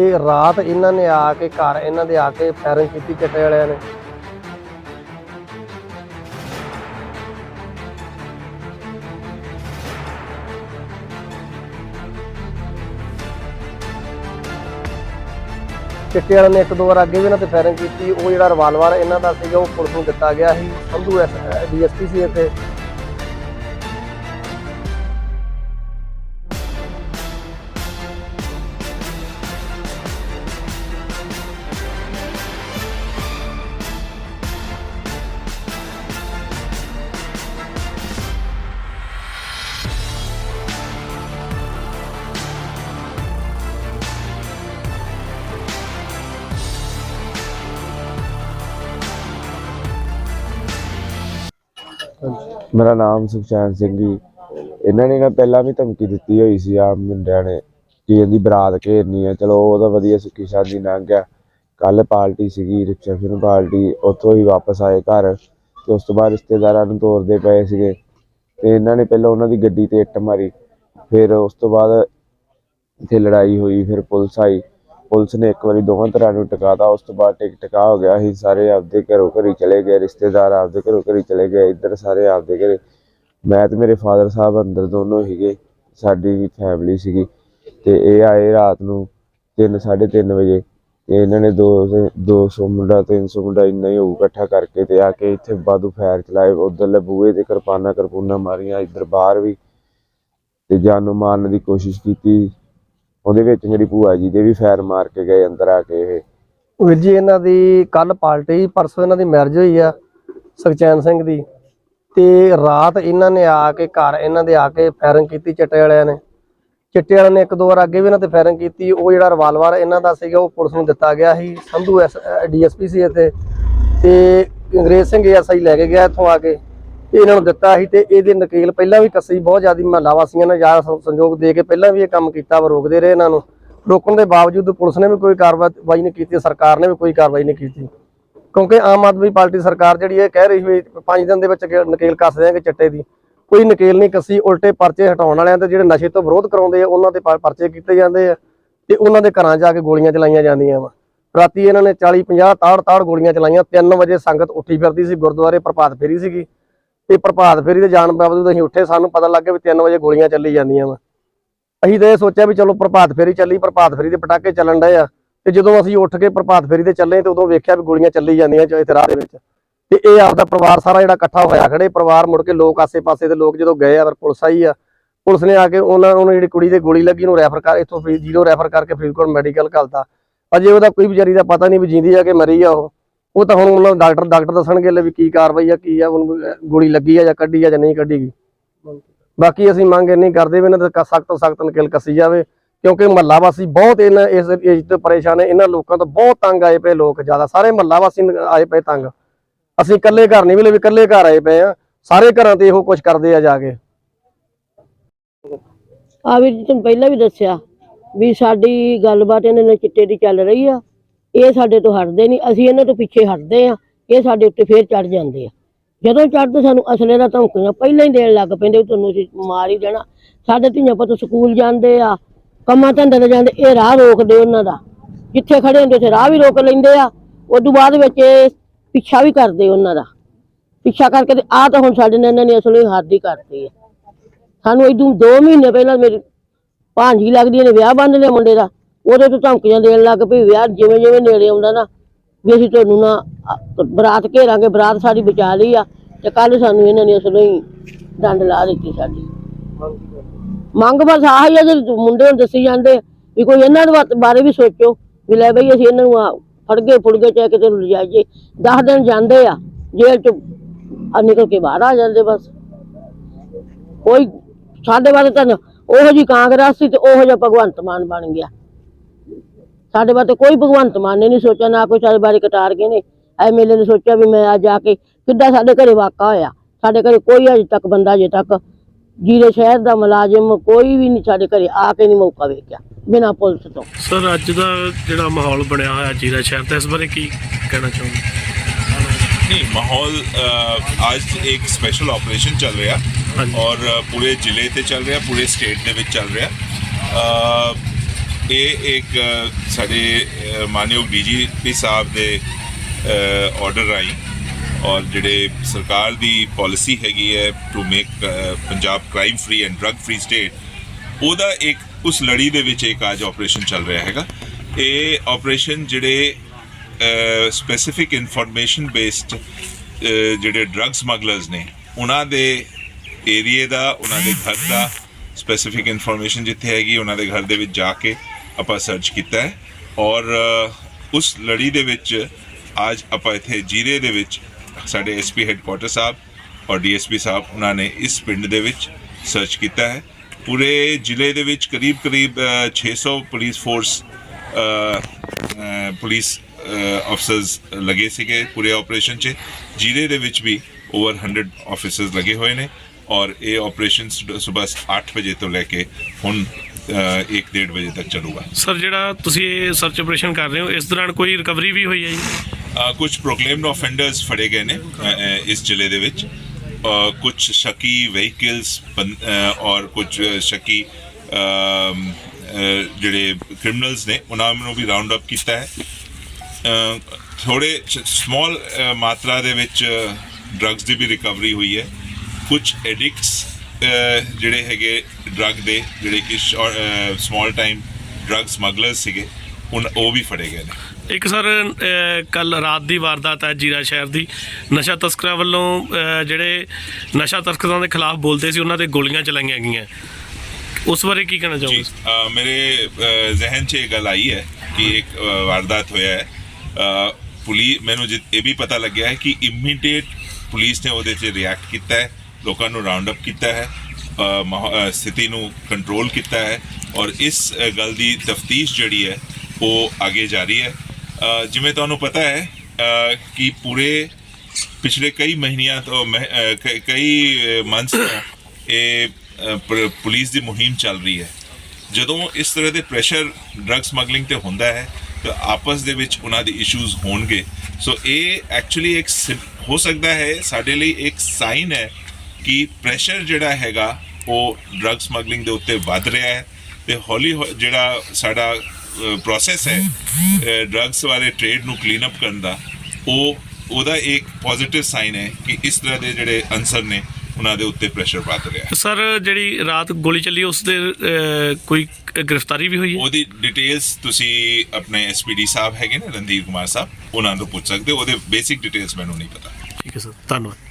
ਤੇ ਰਾਤ ਇਹਨਾਂ ਨੇ ਆ ਕੇ ਘਰ, ਇਹਨਾਂ ਦੇ ਆ ਕੇ ਫਾਇਰਿੰਗ ਕੀਤੀ ਚਿੱਟੇ ਵਾਲਿਆਂ ਨੇ। ਚਿੱਟੇ ਵਾਲਿਆਂ ਨੇ ਇੱਕ ਦੋ ਵਾਰ ਅੱਗੇ ਵੀ ਇਹਨਾਂ ਤੇ ਫਾਇਰਿੰਗ ਕੀਤੀ। ਉਹ ਜਿਹੜਾ ਰਿਵਾਲਵਰ ਇਹਨਾਂ ਦਾ ਸੀਗਾ, ਉਹ ਪੁਲਿਸ ਨੂੰ ਦਿੱਤਾ ਗਿਆ ਸੀ। ਸੰਧੂ ਐਸ ਡੀਐਸਪੀ ਸੀ ਇੱਥੇ। ਮੇਰਾ ਨਾਮ ਸੁਖਚੈਨ ਸਿੰਘ ਜੀ। ਇਹਨਾਂ ਨੇ ਨਾ ਪਹਿਲਾਂ ਵੀ ਧਮਕੀ ਦਿੱਤੀ ਹੋਈ ਸੀ ਆ ਮੁੰਡਿਆਂ ਨੇ ਕਿ ਇਹਦੀ ਬਰਾਤ ਘੇਰਨੀ ਹੈ ਚਲੋ ਉਹਦਾ ਵਧੀਆ ਸੁੱਖੀ ਸ਼ਾਦੀ ਲੰਘ ਗਿਆ ਕੱਲ ਪਾਰਟੀ ਸੀਗੀ ਰਿਸੈਪਸ਼ਨ ਪਾਰਟੀ, ਉੱਥੋਂ ਹੀ ਵਾਪਸ ਆਏ ਘਰ ਤੇ ਉਸ ਤੋਂ ਬਾਅਦ ਰਿਸ਼ਤੇਦਾਰਾਂ ਨੂੰ ਤੋਰਦੇ ਪਏ ਸੀਗੇ। ਤੇ ਇਹਨਾਂ ਨੇ ਪਹਿਲਾਂ ਉਹਨਾਂ ਦੀ ਗੱਡੀ ਤੇ ਇੱਟ ਮਾਰੀ। ਫਿਰ ਉਸ ਤੋਂ ਬਾਅਦ ਇੱਥੇ ਲੜਾਈ ਹੋਈ, ਫਿਰ ਪੁਲਿਸ ਆਈ। ਪੁਲਿਸ ਨੇ ਇੱਕ ਵਾਰੀ ਦੋਵਾਂ ਤਰ੍ਹਾਂ ਨੂੰ ਟਿਕਾਤਾ, ਉਸ ਤੋਂ ਬਾਅਦ ਟਿਕ ਟਿਕਾ ਹੋ ਗਿਆ ਅਸੀਂ ਸਾਰੇ ਆਪਦੇ ਘਰੋਂ ਘਰੀ ਚਲੇ ਗਏ, ਰਿਸ਼ਤੇਦਾਰ ਆਪਦੇ ਘਰੋਂ ਘਰੀ ਚਲੇ ਗਏ, ਇੱਧਰ ਸਾਰੇ ਆਪਦੇ ਘਰੇ। ਮੈਂ ਤੇ ਮੇਰੇ ਫਾਦਰ ਸਾਹਿਬ ਅੰਦਰ ਦੋਨੋਂ ਸੀਗੇ, ਸਾਡੀ ਫੈਮਿਲੀ ਸੀਗੀ, ਤੇ ਇਹ ਆਏ ਰਾਤ ਨੂੰ 3 3:30 ਵਜੇ, ਤੇ ਇਹਨਾਂ ਨੇ 200 200 ਮੁੰਡਾ 300 ਮੁੰਡਾ ਇੰਨਾ ਹੀ ਹੋਊ ਇਕੱਠਾ ਕਰਕੇ ਤੇ ਆ ਕੇ ਇੱਥੇ ਬਾਦੂ ਫਾਇਰ ਚਲਾਏ, ਉਧਰਲੇ ਬੂਹੇ ਤੇ ਕਿਰਪਾਨਾਂ ਕਿਰਪੂਨਾ ਮਾਰੀਆਂ, ਇੱਧਰ ਬਾਹਰ ਵੀ, ਤੇ ਜਾਨੋਂ ਮਾਰਨ ਦੀ ਕੋਸ਼ਿਸ਼ ਕੀਤੀ ਉਹਦੇ ਵਿੱਚ ਮੇਰੀ ਭੂਆ ਜੀ ਦੇ ਵੀ ਫਾਇਰ ਮਾਰ ਕੇ ਗਏ ਅੰਦਰ ਆ ਕੇ ਇਹ। ਵੀਰ ਜੀ, ਇਹਨਾਂ ਦੀ ਕੱਲ ਪਾਰਟੀ ਪਰਸੋਂ ਇਹਨਾਂ ਦੀ ਮੈਰਿਜ ਹੋਈ ਆ ਸੁਖਚੈਨ ਸਿੰਘ ਦੀ। ਤੇ ਰਾਤ ਇਹਨਾਂ ਨੇ ਆ ਕੇ ਘਰ ਇਹਨਾਂ ਦੇ ਆ ਕੇ ਫਾਇਰਿੰਗ ਕੀਤੀ ਚਿੱਟੇ ਵਾਲਿਆਂ ਨੇ। ਚਿੱਟੇ ਵਾਲਿਆਂ ਨੇ ਇੱਕ ਦੋ ਵਾਰ ਅੱਗੇ ਵੀ ਇਹਨਾਂ ਤੇ ਫਾਇਰਿੰਗ ਕੀਤੀ। ਉਹ ਜਿਹੜਾ ਰਿਵਾਲਵਰ ਇਹਨਾਂ ਦਾ ਸੀਗਾ, ਉਹ ਪੁਲਿਸ ਨੂੰ ਦਿੱਤਾ ਗਿਆ ਸੀ। ਸੰਧੂ ਡੀਐਸਪੀ ਸੀ ਇੱਥੇ। ਤੇ ਅੰਗਰੇਜ਼ ਸਿੰਘ ਐਸਆਈ ਲੈ ਕੇ ਗਿਆ ਇੱਥੋਂ ਆ ਕੇ। ਇਹਨਾਂ ਨੂੰ ਦਿੱਤਾ ਸੀ ਤੇ ਇਹਦੇ ਨਕੇਲ ਪਹਿਲਾਂ ਵੀ ਕੱਸੀ ਬਹੁਤ ਜ਼ਿਆਦਾ ਮਹੱਲਾ ਵਾਸੀਆਂ ਨੇ ਜ਼ਿਆਦਾ ਸੰਯੋਗ ਦੇ ਕੇ ਪਹਿਲਾਂ ਵੀ ਇਹ ਕੰਮ ਕੀਤਾ ਵਾ ਰੋਕਦੇ ਰਹੇ ਇਹਨਾਂ ਨੂੰ। ਰੋਕਣ ਦੇ ਬਾਵਜੂਦ ਪੁਲਿਸ ਨੇ ਵੀ ਕੋਈ ਕਾਰਵਾਈ ਨਹੀਂ ਕੀਤੀ, ਸਰਕਾਰ ਨੇ ਵੀ ਕੋਈ ਕਾਰਵਾਈ ਨਹੀਂ ਕੀਤੀ। ਕਿਉਂਕਿ ਆਮ ਆਦਮੀ ਪਾਰਟੀ ਸਰਕਾਰ ਜਿਹੜੀ ਇਹ ਕਹਿ ਰਹੀ ਵੀ ਪੰਜ ਦਿਨ ਦੇ ਵਿੱਚ ਨਕੇਲ ਕੱਸ ਦੇਣਗੇ ਚਿੱਟੇ ਦੀ। ਕੋਈ ਨਕੇਲ ਨਹੀਂ ਕੱਸੀ, ਉਲਟੇ ਪਰਚੇ ਹਟਾਉਣ ਵਾਲਿਆਂ ਤੇ ਜਿਹੜੇ ਨਸ਼ੇ ਤੋਂ ਵਿਰੋਧ ਕਰਾਉਂਦੇ ਆ, ਉਹਨਾਂ ਦੇ ਪ- ਪਰਚੇ ਕੀਤੇ ਜਾਂਦੇ ਆ ਤੇ ਉਹਨਾਂ ਦੇ ਘਰਾਂ ਜਾ ਕੇ ਗੋਲੀਆਂ ਚਲਾਈਆਂ ਜਾਂਦੀਆਂ ਵਾ। ਰਾਤੀ ਇਹਨਾਂ ਨੇ 40 50 ਤਾੜ ਤਾੜ ਗੋਲੀਆਂ ਚਲਾਈਆਂ 3 ਵਜੇ ਸੰਗਤ ਉੱਠੀ ਫਿਰਦੀ ਸੀ, ਗੁਰਦੁਆਰੇ ਪ੍ਰਭਾਤ ਫੇਰੀ ਸੀਗੀ। ਤੇ ਪ੍ਰਭਾਤ ਫੇਰੀ ਤੇ ਜਾਣ ਬਾਵਜੂਦ ਅਸੀਂ ਉੱਠੇ, ਸਾਨੂੰ ਪਤਾ ਲੱਗ ਗਿਆ ਵੀ 3 ਵਜੇ ਗੋਲੀਆਂ ਚੱਲੀ ਜਾਂਦੀਆਂ ਵਾ। ਅਸੀਂ ਤਾਂ ਇਹ ਸੋਚਿਆ ਵੀ ਚਲੋ ਪ੍ਰਭਾਤ ਫੇਰੀ ਚੱਲੀ, ਪ੍ਰਭਾਤ ਫੇਰੀ ਦੇ ਪਟਾਕੇ ਚੱਲਣ ਡਏ ਆ। ਤੇ ਜਦੋਂ ਅਸੀਂ ਉੱਠ ਕੇ ਪ੍ਰਭਾਤ ਫੇਰੀ ਤੇ ਚੱਲੇ ਤੇ ਉਦੋਂ ਵੇਖਿਆ ਵੀ ਗੋਲੀਆਂ ਚੱਲੀ ਜਾਂਦੀਆਂ ਚ ਰਾਹ ਦੇ ਵਿੱਚ। ਤੇ ਇਹ ਆਪਦਾ ਪਰਿਵਾਰ ਸਾਰਾ ਜਿਹੜਾ ਇਕੱਠਾ ਹੋਇਆ ਖੜੇ, ਪਰਿਵਾਰ ਮੁੜ ਕੇ ਲੋਕ ਆਸੇ-ਪਾਸੇ ਦੇ ਲੋਕ ਜਦੋਂ ਗਏ ਆ, ਫਿਰ ਪੁਲਿਸ ਆਈ ਆ। ਪੁਲਿਸ ਨੇ ਆ ਕੇ ਉਹਨਾਂ ਨੂੰ ਜਿਹੜੀ ਕੁੜੀ ਦੇ ਗੋਲੀ ਲੱਗੀ ਨੂੰ ਰੈਫਰ ਕਰ, ਇੱਥੋਂ ਫਰੀ ਜ਼ੀਰੋ ਰੈਫਰ ਕਰਕੇ ਫਰੀਦਕੋਟ ਮੈਡੀਕਲ ਘਲਤਾ। ਅਜੇ ਉਹਦਾ ਕੋਈ ਵਿਚਾਰੀ ਦਾ ਪਤਾ ਨਹੀਂ ਵੀ ਜਿੰਦੀ ਆ ਕੇ ਮਰੀ ਆ ਉਹ। ਉਹ ਤਾਂ ਹੁਣ ਮਤਲਬ ਡਾਕਟਰ ਡਾਕਟਰ ਦੱਸਣਗੇ ਲੈ ਵੀ ਕੀ ਕਾਰਵਾਈ ਆ, ਕੀ ਆ ਉਹਨੂੰ ਗੋਲੀ ਲੱਗੀ ਆ ਜਾਂ ਕੱਢੀ ਆ ਜਾਂ ਨਹੀਂ ਕੱਢੀ ਗਈ। ਬਾਕੀ ਅਸੀਂ ਮੰਗ ਇੰਨੀ ਕਰਦੇ ਵੀ ਇਹਨਾਂ ਤੇ ਸਖਤ ਤੋਂ ਸਖਤ ਨਕੇਲ ਕੱਸੀ ਜਾਵੇ, ਕਿਉਂਕਿ ਮਹੱਲਾ ਵਾਸੀ ਬਹੁਤ ਇਹਨਾਂ ਇਸ ਏਜ ਤੋਂ ਪਰੇਸ਼ਾਨ ਨੇ, ਇਹਨਾਂ ਲੋਕਾਂ ਤੋਂ ਬਹੁਤ ਤੰਗ ਆਏ ਪਏ ਲੋਕ ਜ਼ਿਆਦਾ, ਸਾਰੇ ਮਹੱਲਾ ਵਾਸੀ ਆਏ ਪਏ ਤੰਗ। ਅਸੀਂ ਇਕੱਲੇ ਘਰ ਨਹੀਂ ਮਿਲੇ, ਵੀ ਇਕੱਲੇ ਘਰ ਆਏ ਪਏ ਆ, ਸਾਰੇ ਘਰਾਂ ਤੇ ਇਹੋ ਕੁਝ ਕਰਦੇ ਆ ਜਾ ਕੇ। ਆ ਵੀ ਤੁਹਾਨੂੰ ਪਹਿਲਾਂ ਵੀ ਦੱਸਿਆ ਵੀ ਸਾਡੀ ਗੱਲਬਾਤ ਇਹਨਾਂ ਨੇ ਚਿੱਟੇ ਦੀ ਚੱਲ ਰਹੀ ਆ। ਇਹ ਸਾਡੇ ਤੋਂ ਹਟਦੇ ਨਹੀਂ, ਅਸੀਂ ਇਹਨਾਂ ਤੋਂ ਪਿੱਛੇ ਹਟਦੇ ਆ ਇਹ ਸਾਡੇ ਉੱਤੇ ਫੇਰ ਚੜ ਜਾਂਦੇ ਆ। ਜਦੋਂ ਚੜਦੇ ਸਾਨੂੰ ਅਸਲੇ ਦਾ ਧਮਕੀਆਂ ਪਹਿਲਾਂ ਹੀ ਦੇਣ ਲੱਗ ਪੈਂਦੇ ਤੁਹਾਨੂੰ ਅਸੀਂ ਮਾਰ ਹੀ ਦੇਣਾ। ਸਾਡੇ ਧੀਆਂ ਪੁੱਤ ਸਕੂਲ ਜਾਂਦੇ ਆ, ਕੰਮਾਂ ਧੰਦੇ ਤੇ ਜਾਂਦੇ, ਇਹ ਰਾਹ ਰੋਕਦੇ ਉਹਨਾਂ ਦਾ। ਜਿੱਥੇ ਖੜੇ ਹੁੰਦੇ ਉੱਥੇ ਰਾਹ ਵੀ ਰੋਕ ਲੈਂਦੇ ਆ, ਉਦੋਂ ਬਾਅਦ ਵਿੱਚ ਇਹ ਪਿੱਛਾ ਵੀ ਕਰਦੇ ਉਹਨਾਂ ਦਾ। ਪਿੱਛਾ ਕਰਕੇ ਤੇ ਆ ਤਾਂ ਹੁਣ ਸਾਡੇ ਨਾਲ ਇਹਨਾਂ ਨੇ ਅਸਲੇ ਹੱਦ ਹੀ ਕਰਤੀ ਆ। ਸਾਨੂੰ ਇਦੋਂ 2 ਮਹੀਨੇ ਪਹਿਲਾਂ ਮੇਰੀ ਭਾਂਜੀ ਲੱਗਦੀ ਨੇ ਵਿਆਹ ਬੰਨ ਲਿਆ ਮੁੰਡੇ ਦਾ। ਉਹਦੇ ਤੋਂ ਧਮਕੀਆਂ ਦੇਣ ਲੱਗ ਪਈ ਵਿਆਹ ਜਿਵੇਂ ਜਿਵੇਂ ਨੇੜੇ ਆਉਂਦਾ ਨਾ ਵੀ ਅਸੀਂ ਤੁਹਾਨੂੰ ਨਾ ਅ, ਬਰਾਤ ਘੇਰਾਂਗੇ ਬਰਾਤ ਸਾਡੀ ਬਚਾ ਲਈ ਆ ਤੇ ਕੱਲ ਸਾਨੂੰ ਇਹਨਾਂ ਨੇ ਅਸਲੋਂ ਹੀ ਡੰਡ ਲਾ ਦਿੱਤੀ ਸਾਡੀ। ਮੰਗ ਬਸ ਆਹ ਹੀ ਆ ਜੇ ਮੁੰਡੇ ਨੂੰ ਦੱਸੀ ਜਾਂਦੇ ਵੀ ਕੋਈ ਇਹਨਾਂ ਦੇ ਬਾਤ- ਬਾਰੇ ਵੀ ਸੋਚੋ ਵੀ ਲੈ ਬਈ ਅਸੀਂ ਇਹਨਾਂ ਨੂੰ ਆ ਫੜਗੇ ਫੁੜਗੇ ਚਾਹੇ ਕਿਤੇ ਨੂੰ ਲਿਜਾਈਏ 10 ਦਿਨ ਜਾਂਦੇ ਆ ਜੇਲ੍ਹ ਚ ਆ ਨਿਕਲ ਕੇ ਬਾਹਰ ਆ ਜਾਂਦੇ ਬਸ। ਕੋਈ ਸਾਡੇ ਬਾਰੇ ਤਾਂ ਉਹੋ ਜੀ ਕਾਂਗਰਸ ਸੀ ਤੇ ਉਹੋ ਜਿਹਾ ਭਗਵੰਤ ਮਾਨ ਬਣ ਗਿਆ। ਸਾਡੇ ਬਾਰੇ ਕੋਈ ਭਗਵੰਤ ਮਾਨ ਨੇ ਨਹੀਂ ਸੋਚਿਆ ਨਾ ਕੋਈ ਸਾਡੇ ਬਾਰੇ ਕਟਾਰ ਕੇ ਨੇ ਐਮਐਲਏ ਨੇ ਸੋਚਿਆ ਵੀ ਮੈਂ ਆ ਕੇ ਕਿੱਦਾਂ ਸਾਡੇ ਘਰੇ ਵਾਕਾ ਹੋਇਆ। ਸਾਡੇ ਘਰੇ ਕੋਈ ਅਜੇ ਤੱਕ ਬੰਦਾ ਅਜੇ ਤੱਕ ਜੀਰੇ ਸ਼ਹਿਰ ਦਾ ਮੁਲਾਜ਼ਮ ਕੋਈ ਵੀ ਨਹੀਂ ਸਾਡੇ ਘਰੇ ਆ ਕੇ ਨਹੀਂ ਮੌਕਾ ਵੇਖਿਆ ਬਿਨਾ ਪੁਲਿਸ ਤੋਂ। ਸਰ ਅੱਜ ਦਾ ਜਿਹੜਾ ਮਾਹੌਲ ਬਣਿਆ ਹੋਇਆ ਜੀਰਾ ਸ਼ਹਿਰ ਦਾ ਇਸ ਬਾਰੇ ਕੀ ਕਹਿਣਾ ਚਾਹੁੰਦੇ ਨਹੀਂ ਮਾਹੌਲ ਅੱਜ ਇੱਕ ਸਪੈਸ਼ਲ ਆਪਰੇਸ਼ਨ ਚੱਲ ਰਿਹਾ। ਔਰ ਪੂਰੇ ਜ਼ਿਲ੍ਹੇ ਤੇ ਚੱਲ ਰਿਹਾ ਪੂਰੇ ਸਟੇਟ ਦੇ ਵਿੱਚ ਚੱਲ ਰਿਹਾ। ਇਹ ਇੱਕ ਅ, ਸਾਡੇ ਅ, ਮਾਨਯੋਗ ਡੀਜੀਪੀ ਸਾਹਿਬ ਦੇ ਆਰਡਰ ਰਾਈ ਔਰ ਜਿਹੜੇ ਸਰਕਾਰ ਦੀ ਪਾਲਿਸੀ ਹੈਗੀ ਹੈ to make Punjab crime free and drug free state ਉਹਦਾ ਇੱਕ ਉਸ ਲੜੀ ਦੇ ਵਿੱਚ ਇੱਕ ਅੱਜ ਆਪਰੇਸ਼ਨ ਚੱਲ ਰਿਹਾ ਹੈਗਾ। ਇਹ ਆਪਰੇਸ਼ਨ ਜਿਹੜੇ ਸਪੈਸੀਫਿਕ ਇਨਫੋਰਮੇਸ਼ਨ ਬੇਸਡ ਜਿਹੜੇ ਡਰੱਗ ਸਮਗਲਰਸ ਨੇ ਉਹਨਾਂ ਦੇ ਏਰੀਏ ਦਾ ਉਹਨਾਂ ਦੇ ਘਰ ਦਾ ਸਪੈਸੀਫਿਕ ਇਨਫੋਰਮੇਸ਼ਨ ਜਿੱਥੇ ਹੈਗੀ ਉਹਨਾਂ ਦੇ ਘਰ ਦੇ ਵਿੱਚ ਜਾ ਕੇ ਆਪਾਂ ਸਰਚ ਕੀਤਾ ਹੈ ਔਰ ਉਸ ਲੜੀ ਦੇ ਵਿੱਚ ਅੱਜ ਆਪਾਂ ਇੱਥੇ ਜੀਰੇ ਦੇ ਵਿੱਚ ਸਾਡੇ ਐਸਪੀ ਹੈੱਡਕੁਆਟਰ ਸਾਹਿਬ ਔਰ ਡੀਐਸਪੀ ਸਾਹਿਬ ਉਹਨਾਂ ਨੇ ਇਸ ਪਿੰਡ ਦੇ ਵਿੱਚ ਸਰਚ ਕੀਤਾ ਹੈ। ਪੂਰੇ ਜ਼ਿਲ੍ਹੇ ਦੇ ਵਿੱਚ ਕਰੀਬ ਕਰੀਬ ਅ, 600 ਪੁਲਿਸ ਫੋਰਸ ਪੁਲਿਸ ਅਫਸਰਸ ਲੱਗੇ ਸੀਗੇ ਪੂਰੇ ਆਪਰੇਸ਼ਨ 'ਚ। ਜ਼ਿਲ੍ਹੇ ਦੇ ਵਿੱਚ ਵੀ ਓਵਰ 100 ਆਫੀਸਰਸ ਲੱਗੇ ਹੋਏ ਨੇ ਔਰ ਇਹ ਆਪਰੇਸ਼ਨ ਸਵੇਰ 8 ਵਜੇ ਤੋਂ ਲੈ ਕੇ ਹੁਣ 1:30 ਵਜੇ ਤੱਕ ਚੱਲੂਗਾ। ਸਰ ਜਿਹੜਾ ਤੁਸੀਂ ਇਹ ਸਰਚ ਆਪਰੇਸ਼ਨ ਕਰ ਰਹੇ ਹੋ ਇਸ ਦੌਰਾਨ ਕੋਈ ਰਿਕਵਰੀ ਵੀ ਹੋਈ ਹੈ ਜੀ? ਕੁਝ ਪ੍ਰੋਕਲੇਮਡ ਆਫੈਂਡਰਸ ਫੜੇ ਗਏ ਨੇ ਅ, ਇਸ ਜ਼ਿਲ੍ਹੇ ਦੇ ਵਿੱਚ। ਕੁਝ ਸ਼ੱਕੀ ਵਹੀਕਲਸ ਔਰ ਕੁਝ ਸ਼ੱਕੀ ਅਮ, ਅ, ਜਿਹੜੇ ਕ੍ਰਿਮੀਨਲਸ ਨੇ ਉਹਨਾਂ ਨੂੰ ਵੀ ਰਾਉਂਡ ਅਪ ਕੀਤਾ ਹੈ। ਥੋੜੇ ਸਮਾਲ ਮਾਤਰਾ ਦੇ ਵਿੱਚ ਡਰੱਗਸ ਦੀ ਵੀ ਰਿਕਵਰੀ ਹੋਈ ਹੈ। ਕੁਝ ਐਡਿਕਟਸ ਜਿਹੜੇ ਹੈਗੇ ਡਰੱਗ ਦੇ ਜਿਹੜੇ ਕਿ ਸਮਾਲ ਟਾਈਮ ਡਰੱਗ ਸਮਗਲਰਸ ਸੀਗੇ ਉਨ ਉਹ ਵੀ ਫੜੇ ਗਏ ਨੇ। ਇੱਕ ਸਰ ਕੱਲ ਰਾਤ ਦੀ ਵਾਰਦਾਤ ਹੈ ਜੀਰਾ ਸ਼ਹਿਰ ਦੀ। ਨਸ਼ਾ ਤਸਕਰਾਂ ਵੱਲੋਂ ਜਿਹੜੇ ਨਸ਼ਾ ਤਸਕਰਾਂ ਦੇ ਖਿਲਾਫ ਬੋਲਦੇ ਸੀ ਉਹਨਾਂ ਤੇ ਗੋਲੀਆਂ ਚਲਾਈਆਂ ਗਈਆਂ। ਉਸ ਬਾਰੇ ਕੀ ਕਹਿਣਾ ਚਾਹੋਗੇ? ਮੇਰੇ ਜ਼ਿਹਨ 'ਚ ਇਹ ਗੱਲ ਆਈ ਹੈ ਕਿ ਇੱਕ ਵਾਰਦਾਤ ਹੋਇਆ ਹੈ। ਪੁਲੀ ਮੈਨੂੰ ਇਹ ਵੀ ਪਤਾ ਲੱਗਿਆ ਹੈ ਕਿ ਇਮੀਡੀਏਟ ਪੁਲਿਸ ਨੇ ਉਹਦੇ 'ਚ ਰਿਐਕਟ ਕੀਤਾ ਹੈ। ਲੋਕਾਂ ਨੂੰ ਰਾਉਂਡ ਅਪ ਕੀਤਾ ਹੈ ਅ, ਸਥਿਤੀ ਨੂੰ ਕੰਟਰੋਲ ਕੀਤਾ ਹੈ ਔਰ ਇਸ ਗੱਲ ਦੀ ਤਫਤੀਸ਼ ਜਿਹੜੀ ਹੈ ਉਹ ਅੱਗੇ ਜਾਰੀ ਹੈ। ਜਿਵੇਂ ਤੁਹਾਨੂੰ ਪਤਾ ਹੈ ਕਿ ਪੂਰੇ ਪਿਛਲੇ ਕਈ ਮਹੀਨਿਆਂ ਤੋਂ ਮਹ- ਅ, ਕਈ ਮੰਥਸ ਤੋਂ ਇਹ ਪ- ਪੁਲਿਸ ਦੀ ਮੁਹਿੰਮ ਚੱਲ ਰਹੀ ਹੈ। ਜਦੋਂ ਇਸ ਤਰ੍ਹਾਂ ਦੇ ਪ੍ਰੈਸ਼ਰ ਡਰੱਗ ਸਮਗਲਿੰਗ ਤੇ ਹੁੰਦਾ ਹੈ ਤਾਂ ਆਪਸ ਦੇ ਵਿੱਚ ਉਹਨਾਂ ਦੇ ਇਸ਼ੂਜ਼ ਹੋਣਗੇ। ਸੋ ਇਹ ਐਕਚੁਅਲੀ ਇੱਕ ਸਿਮ- ਹੋ ਸਕਦਾ ਹੈ ਸਾਡੇ ਲਈ ਇੱਕ ਸਾਈਨ ਹੈ ਕਿ ਪ੍ਰੈਸ਼ਰ ਜਿਹੜਾ ਹੈਗਾ ਉਹ ਡਰੱਗ ਸਮਗਲਿੰਗ ਦੇ ਉੱਤੇ ਵੱਧ ਰਿਹਾ ਹੈ ਤੇ ਹੌਲੀ ਜਿਹੜਾ ਸਾਡਾ ਪ੍ਰੋਸੈਸ ਹੈ ਡਰੱਗਸ ਵਾਲੇ ਟ੍ਰੇਡ ਨੂੰ ਕਲੀਨ ਅਪ ਕਰਨ ਦਾ ਉਹ ਉਹਦਾ ਇੱਕ ਪੋਜ਼ਿਟਿਵ ਸਾਈਨ ਹੈ ਕਿ ਇਸ ਤਰ੍ਹਾਂ ਦੇ ਜਿਹੜੇ ਅਨਸਰ ਨੇ ਉਹਨਾਂ ਦੇ ਉੱਤੇ ਪ੍ਰੈਸ਼ਰ ਵੱਧ ਰਿਹਾ ਹੈ। ਸਰ ਜਿਹੜੀ ਰਾਤ ਗੋਲੀ ਚੱਲੀ ਉਸ ਦੇ ਕੋਈ ਗ੍ਰਿਫਤਾਰੀ ਵੀ ਹੋਈ ਹੈ? ਉਹਦੀ ਡਿਟੇਲਸ ਤੁਸੀਂ ਆਪਣੇ ਐਸਪੀਡੀ ਸਾਹਿਬ ਹੈਗੇ ਨੇ ਰਣਧੀਰ ਕੁਮਾਰ ਸਾਹਿਬ ਉਹਨਾਂ ਤੋਂ ਪੁੱਛ ਸਕਦੇ ਹੋ ਉਹਦੇ ਬੇਸਿਕ ਡਿਟੇਲਸ ਮੈਨੂੰ ਨਹੀਂ ਪਤਾ। ਠੀਕ ਹੈ ਸਰ ਧੰਨਵਾਦ।